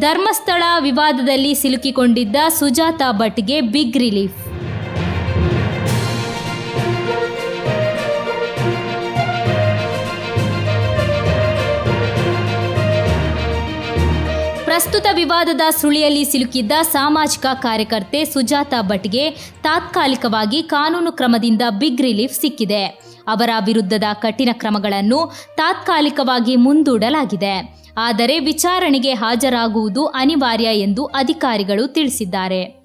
ಧರ್ಮಸ್ಥಳ ವಿವಾದದಲ್ಲಿ ಸಿಲುಕಿಕೊಂಡಿದ್ದ ಸುಜಾತಾ ಭಟ್ಗೆ ಬಿಗ್ ರಿಲೀಫ್ ಪ್ರಸ್ತುತ ವಿವಾದದ ಸುಳಿಯಲ್ಲಿ ಸಿಲುಕಿದ್ದ ಸಾಮಾಜಿಕ ಕಾರ್ಯಕರ್ತೆ ಸುಜಾತಾ ಭಟ್ಗೆ ತಾತ್ಕಾಲಿಕವಾಗಿ ಕಾನೂನು ಕ್ರಮದಿಂದ ಬಿಗ್ ರಿಲೀಫ್ ಸಿಕ್ಕಿದೆ. ಅವರ ವಿರುದ್ಧದ ಕಠಿಣ ಕ್ರಮಗಳನ್ನು ತಾತ್ಕಾಲಿಕವಾಗಿ ಮುಂದೂಡಲಾಗಿದೆ. ಆದರೆ ವಿಚಾರಣೆಗೆ ಹಾಜರಾಗುವುದು ಅನಿವಾರ್ಯ ಎಂದು ಅಧಿಕಾರಿಗಳು ತಿಳಿಸಿದ್ದಾರೆ.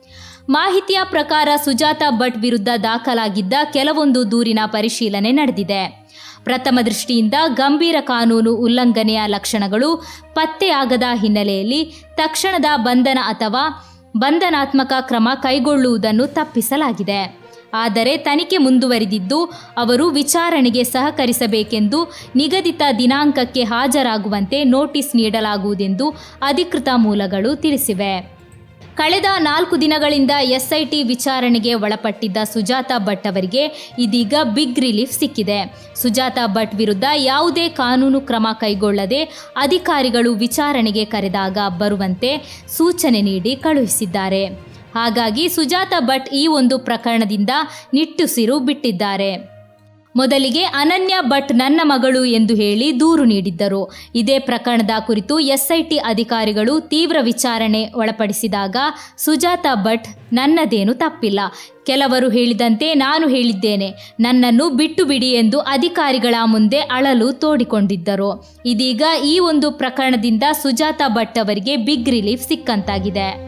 ಮಾಹಿತಿಯ ಪ್ರಕಾರ ಸುಜಾತಾ ಭಟ್ ವಿರುದ್ಧ ದಾಖಲಾಗಿದ್ದ ಕೆಲವೊಂದು ದೂರಿನ ಪರಿಶೀಲನೆ ನಡೆದಿದೆ. ಪ್ರಥಮ ದೃಷ್ಟಿಯಿಂದ ಗಂಭೀರ ಕಾನೂನು ಉಲ್ಲಂಘನೆಯ ಲಕ್ಷಣಗಳು ಪತ್ತೆಯಾಗದ ಹಿನ್ನೆಲೆಯಲ್ಲಿ ತಕ್ಷಣದ ಬಂಧನ ಅಥವಾ ಬಂಧನಾತ್ಮಕ ಕ್ರಮ ಕೈಗೊಳ್ಳುವುದನ್ನು ತಪ್ಪಿಸಲಾಗಿದೆ. ಆದರೆ ತನಿಖೆ ಮುಂದುವರಿದಿದ್ದು, ಅವರು ವಿಚಾರಣೆಗೆ ಸಹಕರಿಸಬೇಕೆಂದು ನಿಗದಿತ ದಿನಾಂಕಕ್ಕೆ ಹಾಜರಾಗುವಂತೆ ನೋಟಿಸ್ ನೀಡಲಾಗುವುದೆಂದು ಅಧಿಕೃತ ಮೂಲಗಳು ತಿಳಿಸಿವೆ. ಕಳೆದ ನಾಲ್ಕು ದಿನಗಳಿಂದ ಎಸ್ಐಟಿ ವಿಚಾರಣೆಗೆ ಒಳಪಟ್ಟಿದ್ದ ಸುಜಾತಾ ಭಟ್ ಅವರಿಗೆ ಇದೀಗ ಬಿಗ್ ರಿಲೀಫ್ ಸಿಕ್ಕಿದೆ. ಸುಜಾತಾ ಭಟ್ ವಿರುದ್ಧ ಯಾವುದೇ ಕಾನೂನು ಕ್ರಮ ಕೈಗೊಳ್ಳದೆ ಅಧಿಕಾರಿಗಳು ವಿಚಾರಣೆಗೆ ಕರೆದಾಗ ಬರುವಂತೆ ಸೂಚನೆ ನೀಡಿ ಕಳುಹಿಸಿದ್ದಾರೆ. ಹಾಗಾಗಿ ಸುಜಾತಾ ಭಟ್ ಈ ಒಂದು ಪ್ರಕರಣದಿಂದ ನಿಟ್ಟುಸಿರು ಬಿಟ್ಟಿದ್ದಾರೆ. ಮೊದಲಿಗೆ ಅನನ್ಯ ಭಟ್ ನನ್ನ ಮಗಳು ಎಂದು ಹೇಳಿ ದೂರು ನೀಡಿದ್ದರು. ಇದೇ ಪ್ರಕರಣದ ಕುರಿತು ಎಸ್ಐಟಿ ಅಧಿಕಾರಿಗಳು ತೀವ್ರ ವಿಚಾರಣೆ ಒಳಪಡಿಸಿದಾಗ ಸುಜಾತ ಭಟ್ ನನ್ನದೇನು ತಪ್ಪಿಲ್ಲ. ಕೆಲವರು ಹೇಳಿದಂತೆ ನಾನು ಹೇಳಿದ್ದೇನೆ. ನನ್ನನ್ನು ಬಿಟ್ಟು ಬಿಡಿ ಎಂದು ಅಧಿಕಾರಿಗಳ ಮುಂದೆ ಅಳಲು ತೋಡಿಕೊಂಡಿದ್ದರು. ಇದೀಗ ಈ ಒಂದು ಪ್ರಕರಣದಿಂದ ಸುಜಾತಾ ಭಟ್ ಅವರಿಗೆ ಬಿಗ್ ರಿಲೀಫ್ ಸಿಕ್ಕಂತಾಗಿದೆ.